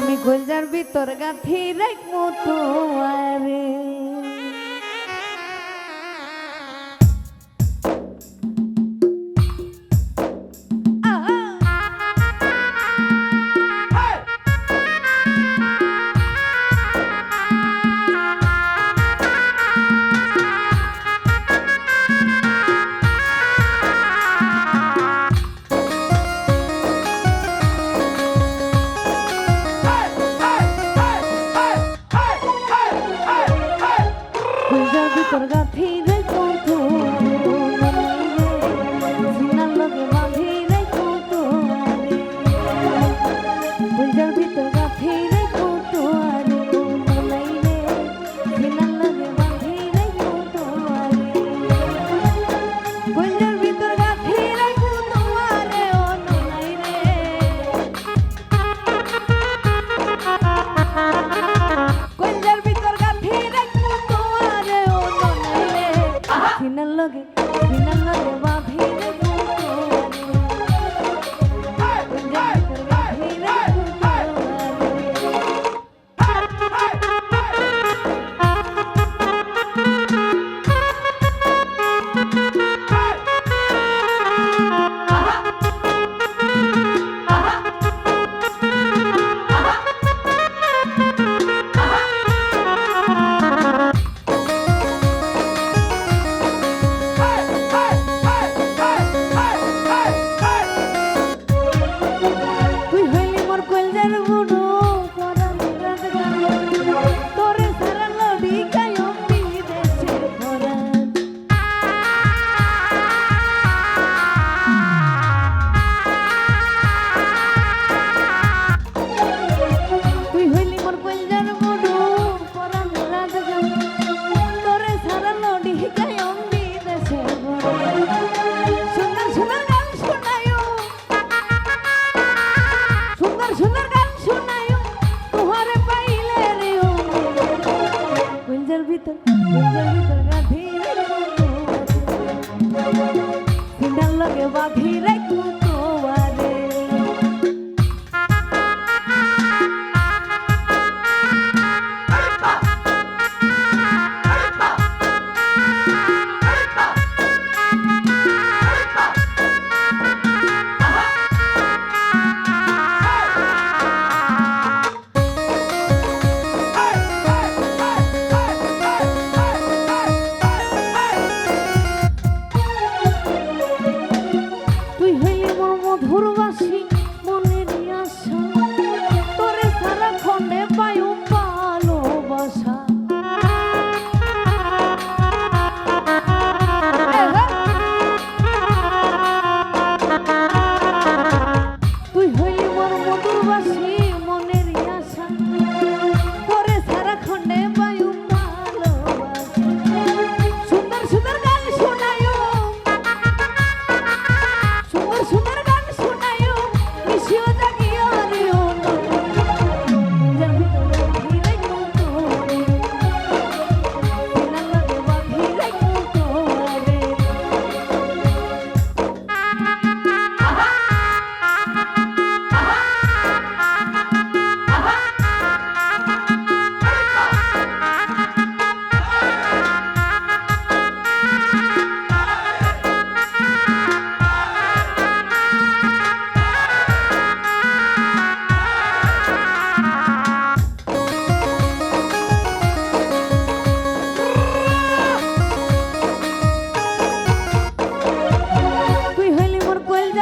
আমি গোলজার ভিতর গাথি রাখব তোমারে। recuerda pedir. বাঘিরে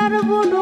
árbol